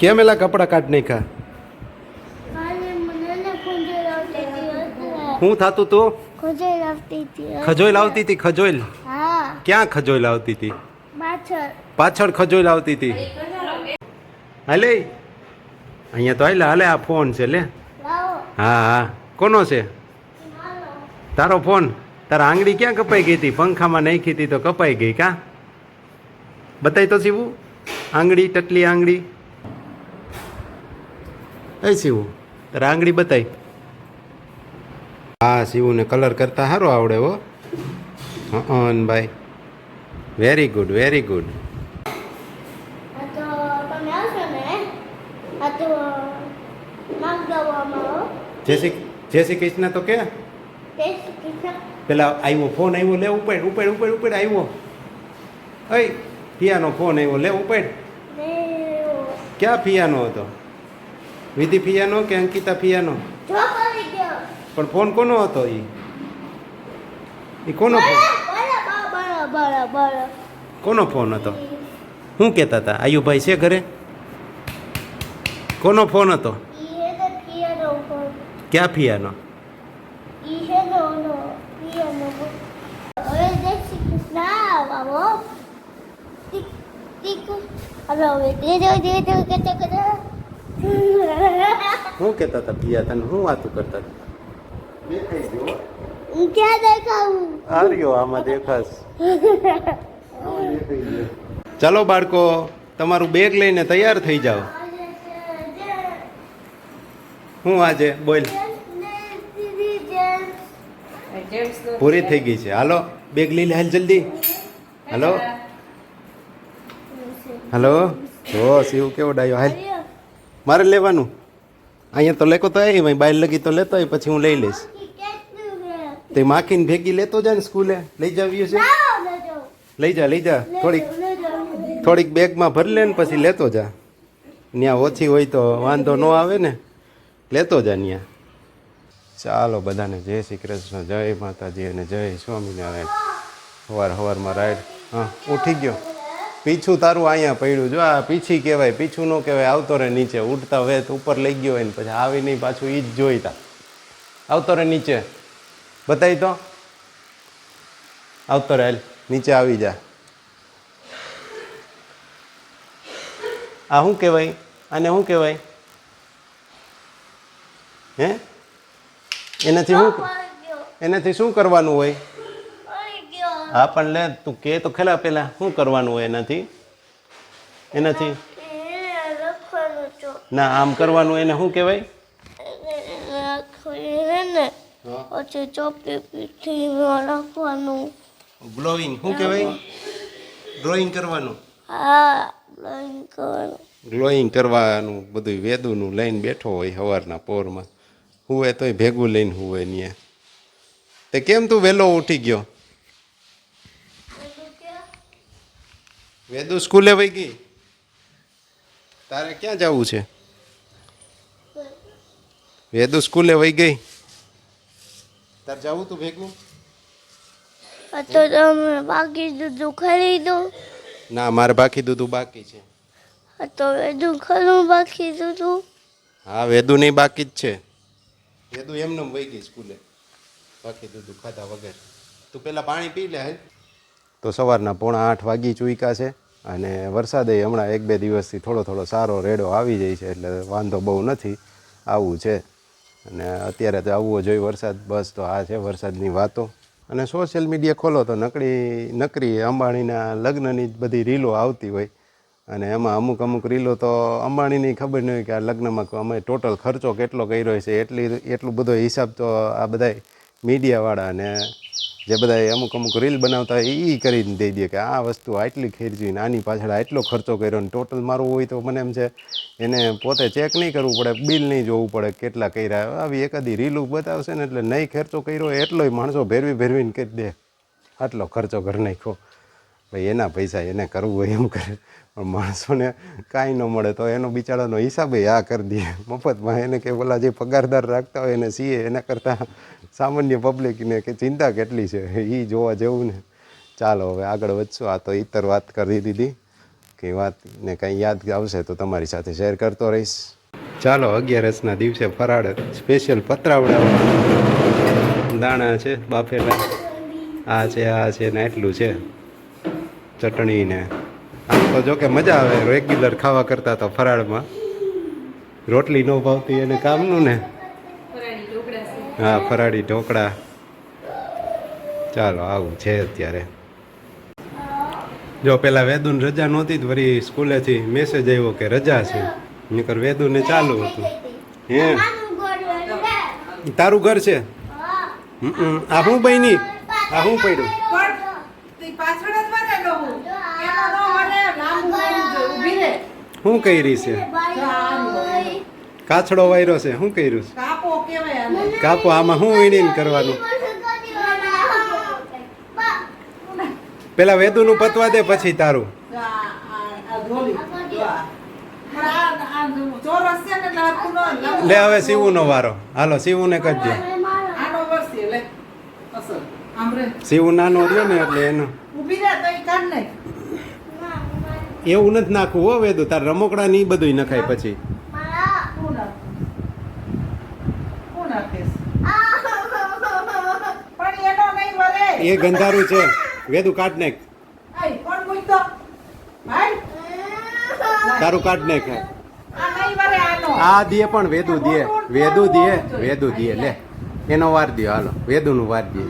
કેમ એલા કપડાં કાઢ નાખ્યા? શું થતું તું? હતી ખજોઈ લાવતી હતી ખજોઈલ ક્યાં ખજોઈ લાવતી હતી? પાછળ. પાછળ ખજોઈ લાવતી હતી. હાલે? અહીંયા તો હાલે હાલે આ ફોન છે લે. હા હા. કોનો છે? તારો ફોન? તારા આંગળી ક્યાં કપાઈ ગઈ હતી? પંખામાં નાખી હતી તો કપાઈ ગઈ કા? બતાવી તો શીવું આંગળી ટટલી આંગળી. એ શિવું તારે આંગળી બતાય. હા શિવુને કલર કરતા સારો આવડે હો. હં ભાઈ વેરી ગુડ વેરી ગુડ આ તો તમે આવશો ને? આ તો માંગવામાં જય શ્રી જય શ્રી કૃષ્ણ તો કે? પેલા આવ્યો ફોન આવ્યો લે ઉપાડ ઉપાડ ઉપાડ ઉપાડ આવ્યો અય ફિયાનો ફોન આવ્યો લે ઉપાડ. ક્યાં ફિયાનો હતો? વિધિ ફિયાનો કે અંકિતા ફિયાનો પણ ફોન કોનો હતો એ એ કોનો ફોન? કોનો ફોન હતો? શું કહેતા હતા આયુભાઈ છે ઘરે? કોનો ફોન હતો? ક્યાં ફિયાનો ઈ હે કહેતા હતા પિયા તને શું વાતું કરતા હતા? ક્યાં દેખાવું? આર્યો આમાં દેખાશ. ચાલો બાળકો તમારું બેગ લઈને તૈયાર થઈ જાઓ. હું આજે બોલ. પૂરી થઈ ગઈ છે. હાલો બેગ લઈ લે હાલ જલ્દી. હાલો. હાલો. જો શિવ કેવો ડાયો હાલ. મારે લેવાનું. અહીંયા તો લેકો તો આવી બાય લગી તો લેતો હોય પછી હું લઈ લઈશ. તે માખીને ભેગી લેતો જા ને સ્કૂલે. લઈ જાવી છે? લઈ જા લઈ જા. થોડીક થોડીક બેગમાં ભરી લે ને પછી લેતો જા. ત્યાં ઓછી હોય તો વાંધો ન આવે ને. લેતો જા ત્યાં ચાલો બધાને જય શ્રી કૃષ્ણ, જય માતાજી અને જય સ્વામિનારાયણ. સવાર સવારમાં રાઈડ હા, ઉઠી ગયો. પીછું તારું અહીંયા પડ્યું. જો આ પીછી કહેવાય પીછું ન કહેવાય આવતો રહે નીચે. ઉડતા વેત ઉપર લઈ ગયો હોય ને પછી આવી નહીં પાછું એ જ જોઈતા. આવતો રહે નીચે. બતાવી તો. આવતો રહે નીચે આવી જા. આ શું કહેવાય? આને શું કહેવાય? હે? એનાથી શું એનાથી શું કરવાનું હોય? હા, પણ લે, તું કે તો ખરા પેલા, શું કરવાનું હોય એનાથી? એનાથી? ના, આમ કરવાનું એને શું કહેવાય? પછી ચોપડી પીઠીમાં રાખવાનું બ્લોઈંગ શું કહેવાય? ડ્રોઈંગ કરવાનું. હા ડ્રોઈંગ કરવાનું કરવાનું બધું વેદુનું લઈને બેઠો હોય સવારના પોરમાં. હુવે તોય ભેગું લઈને હુવે ત્યાં તે કેમ તું વહેલો ઉઠી ગયો? વેદુ સ્કૂલે વહી ગઈ? તારે ક્યાં જવું છે? વેદુ સ્કૂલે વહી ગઈ? તાર જવું તું ભેગું? તો તમે બાકી દૂધ ખરીદો ના મારે બાકી દૂધું બાકી છે. તો ખરું બાકી દૂધ. હા વેદુ નહીં બાકી જ છે. વેદુ એમને વહી ગઈ સ્કૂલે. બાકી દૂધું ખાધા વગર. તું પહેલાં પાણી પી લે તો સવારના પોણા આઠ વાગી ચૂક્યા છે. અને વરસાદે હમણાં એક બે દિવસથી થોડો થોડો સારો રેડો આવી જાય છે, એટલે વાંધો બહુ નથી. આવું છે. અને અત્યારે તો આવવો જોઈએ વરસાદ, બસ તો આ છે વરસાદની વાતો. અને સોશિયલ મીડિયા ખોલો તો નકરી નકરી અંબાણીના લગ્નની જ બધી રીલો આવતી હોય. અને એમાં અમુક અમુક રીલો તો અંબાણીની ખબર નહીં હોય કે આ લગ્નમાં અમે ટોટલ ખર્ચો કેટલો કર્યો છે, એટલી, એટલું બધો હિસાબ તો આ બધા મીડિયાવાળા અને જે બધા અમુક અમુક રીલ બનાવતા હોય એ કરીને દઈ દે કે આ વસ્તુ આટલી ખર્ચી ને આની પાછળ આટલો ખર્ચો કર્યો ને ટોટલ મારું હોય તો મને એમ છે, એને પોતે ચેક નહીં કરવું પડે બિલ નહીં જોવું પડે કેટલા કર્યા. આવી એકાદી રીલું બતાવશે ને એટલે નહીં ખર્ચો કર્યો એટલોય માણસો ભેરવી ભેરવીને કરી દે. આટલો ખર્ચો કરી નાખ્યો. ભાઈ એના પૈસા એને કરવું હોય એમ કરે. પણ માણસોને કાંઈ ન મળે તો એનો બિચારાનો હિસાબે આ કરી દે. મફતમાં એને કે પેલા જે પગારદાર રાખતા હોય એને સીએ, એના કરતાં સામાન્ય પબ્લિકને કે ચિંતા કેટલી છે? એ જોવા જેવું ને. ચાલો હવે આગળ વધશું. આ તો ઇતર વાત કરી દીધી. કે વાત ને કંઈ યાદ આવશે તો તમારી સાથે શેર કરતો રહીશ. ચાલો, અગિયારસના દિવસે ફરાળ સ્પેશિયલ પતરાવડા. દાણા છે, બાફેલા. આ છે આ છે ને એટલું છે. ચટણી ને આમ તો જો કે મજા આવે રેગ્યુલર ખાવા કરતા તો ફરાળમાં. રોટલી ન ભાવતી એને કામનું ને. હા ફરાળી ઢોકળા. ચાલો આવું છે અત્યારે. જો પેલા વેદુન રજા નહોતી તો વળી સ્કૂલેથી મેસેજ આવ્યો કે રજા છે. નકર વેદુને ચાલુ હતું. હે? તારું ઘર છે? આ હું બની આ હું પડ્યું પણ તે પાછળ જ વળેલો હું. એમાં ન વળે, લાંબુ વળવું જોઈએ. ઊભી રહે. શું કરી છે? કાછડો વાયરો છે. શું કર્યું છે? કાપો આમાં શું વીણીને કરવાનું? પેલા વેદુનું પતવા દે પછી તારું. ને ન. લે હવે સીવુનો વારો. હાલો કરજો. વરસે, લે. અસલ. સીવું નાનો રહ્યો ને એટલે એનો. ઊભી રહે તો કાઢ નાખ. એવું નથી નાખવું હો વેદુ. તાર રમકડા ની બધું નખાય પછી. એ ગંધારું છે. વેદુ કાઢ નાખ. તારું કાઢ નાખ. આ દે પણ વેદુ દે. વેદુ દે વેદુ દે. લે એનો વાર દિયો. હાલો વેદુનું વાર દે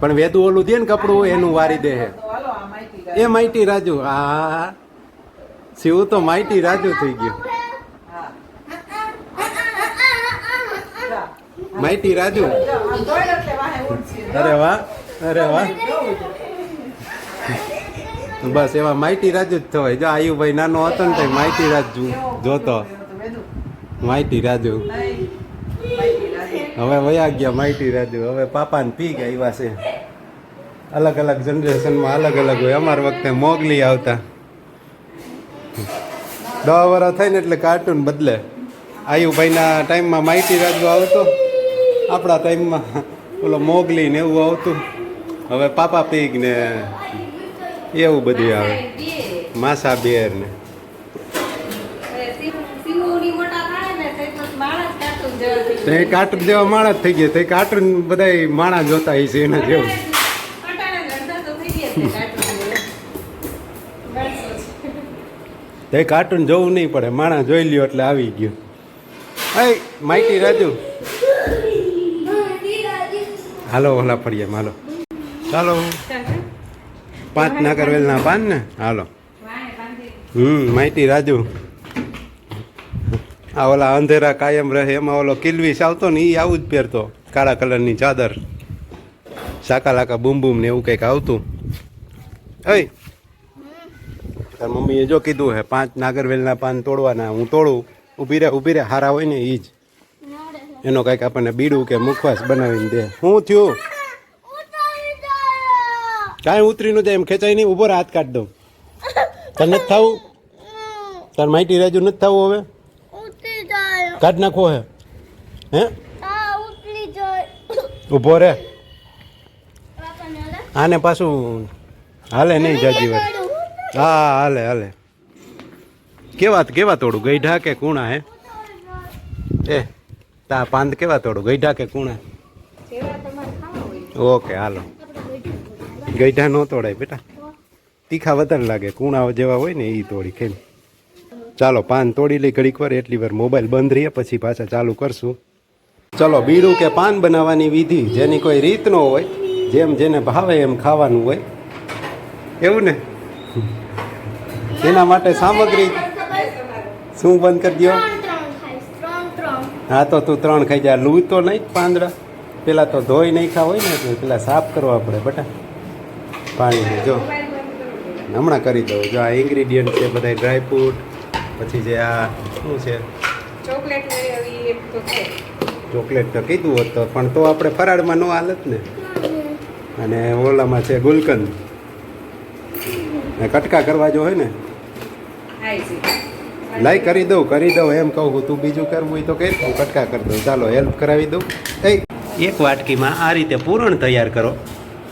પણ વેદુ ઓલું દે ને કપડું એનું વારી દે હે તો હાલો, આ માહિતી ગાય. એ માઇટી રાજુ, આ શિવ તો માઇટી રાજુ થઈ ગયો. માઇટી રાજુ. અરે વાહ અરે વાહ બસ એવા માઇટી રાજુ જ થવાય જો આયુભાઈ નાનો હતો ને તો માઇટી રાજુ જોતો માઇટી રાજુ. હવે વયા ગયા માઇટી રાજુ હવે પાપાને પી ગયા એવા છે અલગ અલગ જનરેશનમાં અલગ અલગ હોય. અમારા વખતે મોગલી આવતા. દવા વરા થાય ને એટલે કાર્ટૂન બદલે. આયુભાઈના ટાઈમમાં માહિતી રાજો આવતો. આપણા ટાઈમમાં ઓલો મોગલી ને એવું આવતું. હવે પાપા પીગ ને એવું બધું આવે. માસા બેર ને. કાર્ટૂન જેવા માણસ થઈ ગયા. તે કાર્ટૂન બધા માણસ જોતા છે એના જેવું. તે કાર્ટૂન જોવું નહીં પડે. માણસ જોઈ લ્યો એટલે આવી ગયું. હે માઇટી રાજુ. હાલો, ઓલા ફળિયા હાલો. ચાલો. પાંચ નાગરવેલના પાન ને? હાલો. હમ માઇટી રાજુ. આ ઓલા અંધેરા કાયમ રહે, એમાં ઓલો કિલવીસ આવતો ને એ આવું જ પહેરતો, કાળા કલરની ચાદર. સાકા લાકા બૂમ બૂમ ને એવું કંઈક આવતું. અય તાર મમ્મીએ જો કીધું હે પાંચ નાગરવેલના પાન તોડવાના હું તોડું. ઊભી રહે ઊભી રહે હારા હોય ને એ જ. એનો કંઈક આપણને બીડું કે મુખવાસ બનાવીને દે. શું થયું? કાંઈ ઉતરીનું જાય એમ ખેંચાય નહીં ઊભો હાથ કાઢ દઉં. તને નથી થવું? તાર માહિતી રાજુ નથી થવું હવે? કાઢ નાખો હે. હે? ઊભો રે આને પાછું હાલે નહીં જાજી વાર હા હાલે હાલે. કેવા કેવા તોડું? ગઈઢા કે કુણા હે? એ તા પાંદ કેવા તોડું? ગઈઢા કે કુણા? ઓકે હાલો. ગઈઢા ન તોડાય બેટા. તીખા વધારે લાગે. કુણા જેવા હોય ને એ તોડી ખેલ ચાલો પાન તોડી લઈ ઘડીક વાર એટલી વાર મોબાઈલ બંધ રહીએ પછી પાછા ચાલુ કરશું. ચલો બીડું કે પાન બનાવવાની વિધિ જેની કોઈ રીત ન હોય જેમ જેને ભાવે એમ ખાવાનું હોય એવું ને? એના માટે સામગ્રી શું બંધ કરી દો હા તો તું ત્રણ ખાઈ જા. લૂ તો નહીં પાંદડા. પેલા તો ધોઈ નહીં ખા હોય ને એટલે પેલા સાફ કરવા પડે બટા. પાણીને જો. હમણાં કરી દઉં. જો આ ઇન્ગ્રીડિયન્ટ છે બધા ડ્રાયફ્રૂટ પછી જે આ શું છે? ચોકલેટ તો છે. ચોકલેટ તો કીધું હોત તો પણ તો આપણે ફરાળમાં ન હાલત ને. અને ઓલામાં છે ગુલકંદ. ને કટકા કરવા જો હોય ને લાઈ કરી દઉં કરી દઉં એમ કહું તું બીજું કરવું હોય તો કહે હું કટકા કરી દઉં. ચાલો હેલ્પ કરાવી દઉં. એ એક વાટકીમાં આ રીતે પૂરણ તૈયાર કરો.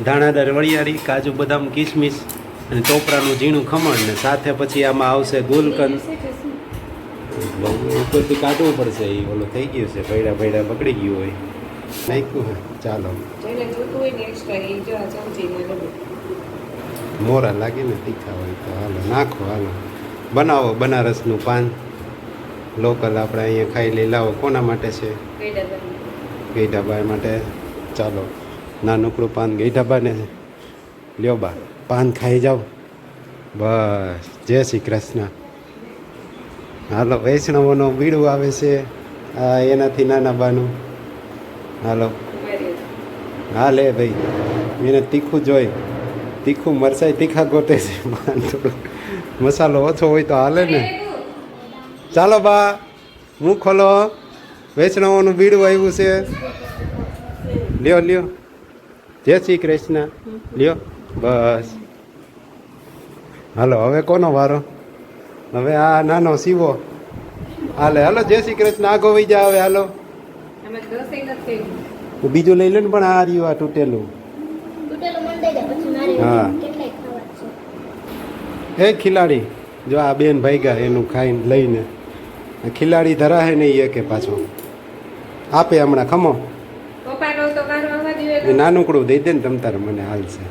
ધાણાદાર વળિયારી કાજુ બદામ કિસમિસ અને ટોપરાનું ઝીણું ખમણ ને સાથે પછી આમાં આવશે ગુલકંદ. બહુ ઉપરથી કાઢવું પડશે એ ઓલું થઈ ગયું છે ભૈડા ભૈડા પકડી ગયું હોય. નાખ્યું હે ચાલો. મોરા લાગે ને તીખા હોય તો હાલો, નાખો હાલો. બનાવો બનારસનું પાન. લોકલ આપણે અહીંયા ખાઈ લઈ લાવો. કોના માટે છે? પેડા બની માટે. ચાલો, નાનકડું પાન ગઈઢાબાને લ્યો બા, પાન ખાઈ જાઓ. બસ, જય શ્રી કૃષ્ણ. હાલો, વૈષ્ણવોનું બીડું આવે છે આ એનાથી નાના બાનું. હાલો. હા, લે ભાઈ, એને તીખું જોઈ. તીખું મરચાઈ તીખા ગોતે છે. મસાલો ઓછો હોય તો હાલે ને. ચાલો બા હું ખોલો વૈષ્ણવોનું બીડું આવ્યું છે. લ્યો લ્યો. જય શ્રી કૃષ્ણ. લ્યો બસ. હાલો હવે કોનો વારો? હવે આ નાનો સીવો હાલે હાલો જય શ્રી કૃષ્ણ. આગો વહી જા હવે હાલો. બીજું લઈ લે ને પણ આ રહ્યું આ તૂટેલું મંડાઈ જાય પછી મારી હા. એ ખિલાડી જો આ બેન ભાગ્યા એનું ખાઈને લઈને ખિલાડી ધરાહે નહીં એ કે પાછો. આપે હમણાં ખમો. નાનકડું દઈ દે ને તમ તારે મને હાલશે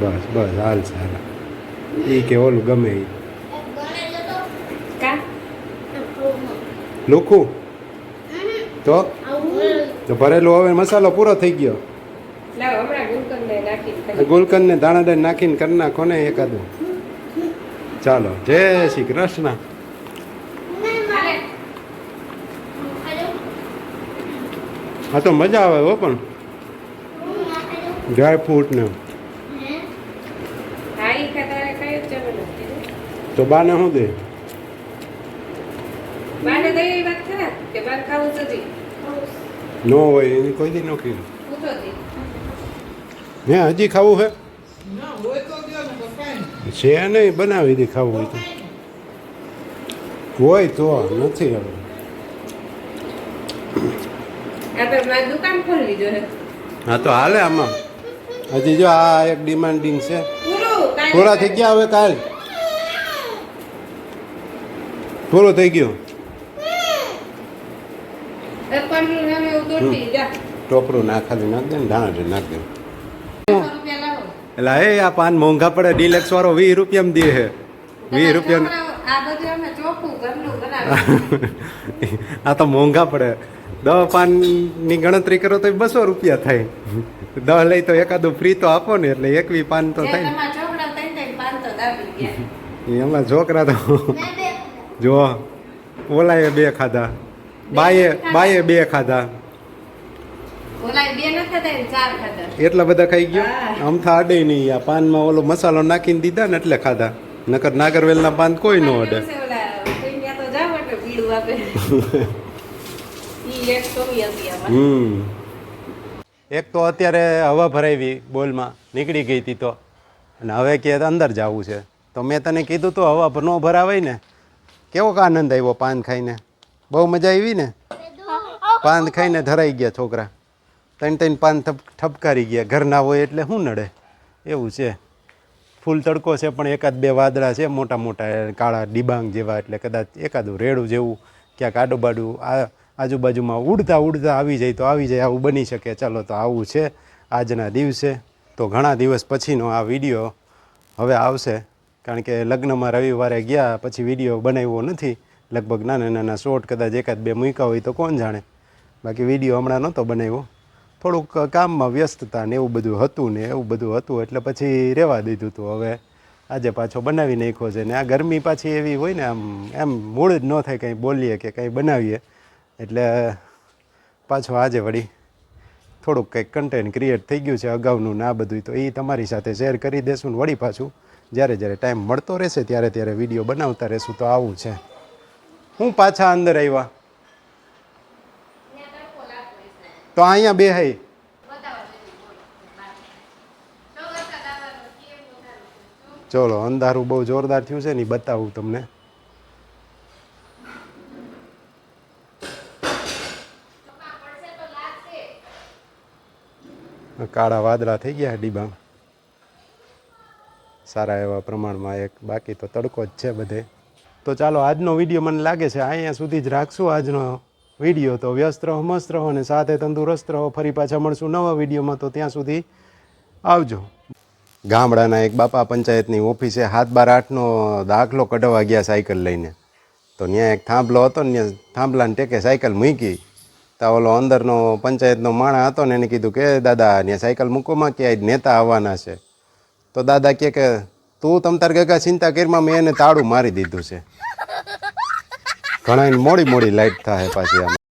બસ બસ હાલશે હાલ. એ કે ઓલું ગમે એ લુખું? તો ભરેલું હવે મસાલો પૂરો થઈ ગયો. નાખીને દાણા દાણ નાખીને કરી નાખો ને એકાદું. ચાલો જય શ્રી કૃષ્ણ. હા તો મજા આવે હો પણ. ડ્રાય ફ્રૂટ ને. તો બાને શું દે? ન હોય એની કોઈ દી ન કીધું હે હજી ખાવું હે? છે નહીં બનાવી દે ખાવું હોય તો. હોય તો નથી હવે. હા. તો હાલે આમાં. હજી જો આ એક ડિમાન્ડિંગ છે. પૂરું થઈ ગયા હવે કાલ? પૂરું થઈ ગયું? ટોપરું ના ખાલી નાખ દે ને ધાણા નાખ દે. એટલે એ આ પાન મોંઘા પડે ડિલેક્સ વાળો વીસ રૂપિયામાં દે છે વીસ રૂપિયા આ તો મોંઘા પડે. દહ પાનની ગણતરી કરો તો બસો રૂપિયા થાય. દહ લઈ તો એકાદું ફ્રી તો આપો ને એટલે એકવી પાન તો થાય ને. એમાં છોકરા તો જો ઓલાએ બે ખાધા. બાએ બાએ બે ખાધા ઓલા બે ન ખાતા ને ચાર ખાતા એટલા બધા ખાઈ ગયો. આમ થા અડે નહીં આ પાનમાં ઓલો મસાલો નાખીને દીધા ને એટલે ખાધા. નકર નાગરવેલના પાન કોઈ ન અડે. હમ. એક તો અત્યારે હવા ભરાવી બોલમાં નીકળી ગઈ હતી તો. અને હવે કે અંદર જવું છે. તો મેં તને કીધું તો હવા ન ભરાવાય ને. કેવો આનંદ આવ્યો પાન ખાઈને? બહુ મજા આવી ને? પાન ખાઈને ધરાઈ ગયા છોકરા. ત્રણ ત્રણ પાન ઠપકારી ગયા. ઘરના હોય એટલે શું નડે. એવું છે. ફૂલ તડકો છે, પણ એકાદ બે વાદળા છે, મોટા મોટા, કાળા ડિબાંગ જેવા એટલે કદાચ એકાદું રેડું જેવું, ક્યાંક આડુબાડું, આ આજુબાજુમાં ઉડતા ઉડતા આવી જાય તો આવી જાય, આવું બની શકે. ચાલો તો આવું છે આજના દિવસે. તો ઘણા દિવસ પછીનો આ વીડિયો હવે આવશે. કારણ કે લગ્નમાં રવિવારે ગયા, પછી વીડિયો બનાવ્યો નથી. લગભગ નાના નાના શોર્ટ કદાચ એકાદ બે મૂક્યા હોય તો કોણ જાણે? બાકી વીડિયો હમણાં નહોતો બનાવ્યો. થોડુંક કામમાં વ્યસ્તતા ને એવું બધું હતું ને એવું બધું હતું, એટલે પછી રહેવા દીધું હતું હવે આજે પાછો બનાવી નાખ્યો છે ને આ ગરમી પાછી એવી હોય ને આમ, એમ મૂળ જ ન થાય કંઈ બોલીએ કે કંઈ બનાવીએ. એટલે પાછો આજે વળી થોડુંક કંઈક કન્ટેન્ટ ક્રિએટ થઈ ગયું છે અગાઉનું ને આ બધું તો એ તમારી સાથે શેર કરી દેશું ને વળી પાછું જ્યારે જ્યારે ટાઈમ મળતો રહેશે ત્યારે ત્યારે વીડિયો બનાવતા રહેશું તો આવું છે. હું પાછા અંદર આવ્યા. તો અહીંયા બે હૈ. ચલો, અંધારું બહુ જોરદાર થયું છે ને બતાવું તમને. કાળા વાદળા થઈ ગયા ડીબા સારા એવા પ્રમાણમાં એક, બાકી તો તડકો જ છે બધે. તો ચાલો, આજનો વીડિયો મને લાગે છે, અહીંયા સુધી જ રાખશું. આજનો વીડિયો તો વ્યસ્ત રહો, મસ્ત રહો અને સાથે તંદુરસ્ત રહો. ફરી પાછા મળશું નવા વિડીયોમાં. તો ત્યાં સુધી આવજો. ગામડાના એક બાપા પંચાયતની ઓફિસે હાથ બાર આઠનો દાખલો કઢાવવા ગયા સાયકલ લઈને. તો ત્યાં એક થાંભલો હતો ને થાંભલાને ટેકે સાયકલ મૂકી. તો ઓલો અંદરનો પંચાયતનો માણા હતો ને એને કીધું કે દાદા ત્યાં સાયકલ મૂકોમાં કે નેતા આવવાના છે. તો દાદા કહે કે, તું તમ તાર ગગા ચિંતા કરીમાં મેં એને તાળું મારી દીધું છે. ઘણા મોડી મોડી લાઈટ થાય પાછી આમ.